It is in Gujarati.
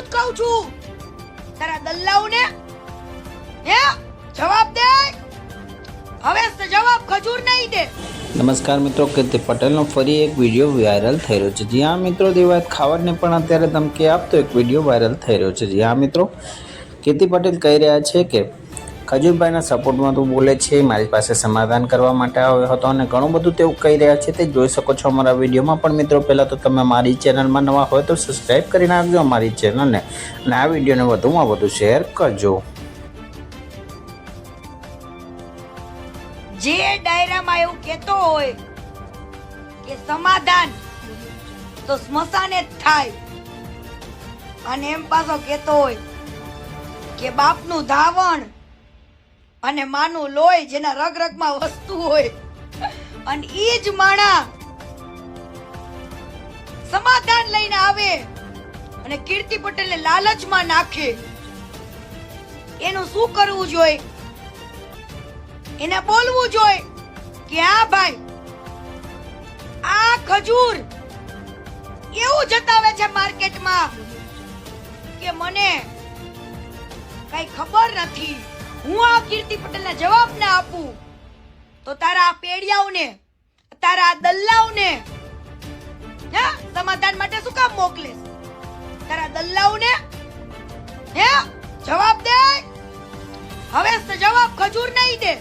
જ કહું છું. તારા દલ્લાઓને, હે, જવાબ દે. હવે જવાબ ખજૂર નહીં દે. નમસ્કાર મિત્રો, કીર્તિ પટેલનો ફરી એક વીડિયો વાયરલ થઈ રહ્યો છે. જી હા મિત્રો, દેવાયત ખાવડને પણ અત્યારે ધમકી આપતો એક વીડિયો વાયરલ થઈ રહ્યો છે. જી હા મિત્રો, કીર્તિ પટેલ કહી રહ્યા છે કે ખજૂરભાઈના સપોર્ટમાં તું બોલે છે, મારી પાસે સમાધાન કરવા માટે આવ્યો હતો અને ઘણું બધું તેવું કહી રહ્યા છે, તે જોઈ શકો છો અમારા વિડીયોમાં. પણ મિત્રો, પહેલાં તો તમે મારી ચેનલમાં નવા હોય તો સબસ્ક્રાઈબ કરી નાખજો અમારી ચેનલને. અને આ વિડીયોને વધુમાં વધુ શેર કરજો. જે ડાયરામાં એવું કહેતો હોય કે સમાધાન, તો સ્મશાને જ થાય. અને એમ પાછો કહેતો હોય કે બાપનું ધાવણ અને માનું લોહી જેના રગ રગમાં વસ્તુ હોય. અને ઈ જ માણા સમાધાન લઈને આવે અને કીર્તિ પટેલને લાલચમાં નાખે. એનું શું કરવું જોઈએ? એને બોલવું જોઈએ કે હા ભાઈ, આ ખજૂર એવું જતાવે છે માર્કેટમાં કે મને કઈ ખબર નથી. હું આ કીર્તિ પટેલને જવાબ ના આપું. તો તારા પેડિયાઓને, તારા આ દલ્લાઓને, હા, સમાધાન માટે શું કામ મોકલે તારા દલ્લાઓને, હે, જવાબ દે. હવે જવાબ ખજૂર નહીં દે.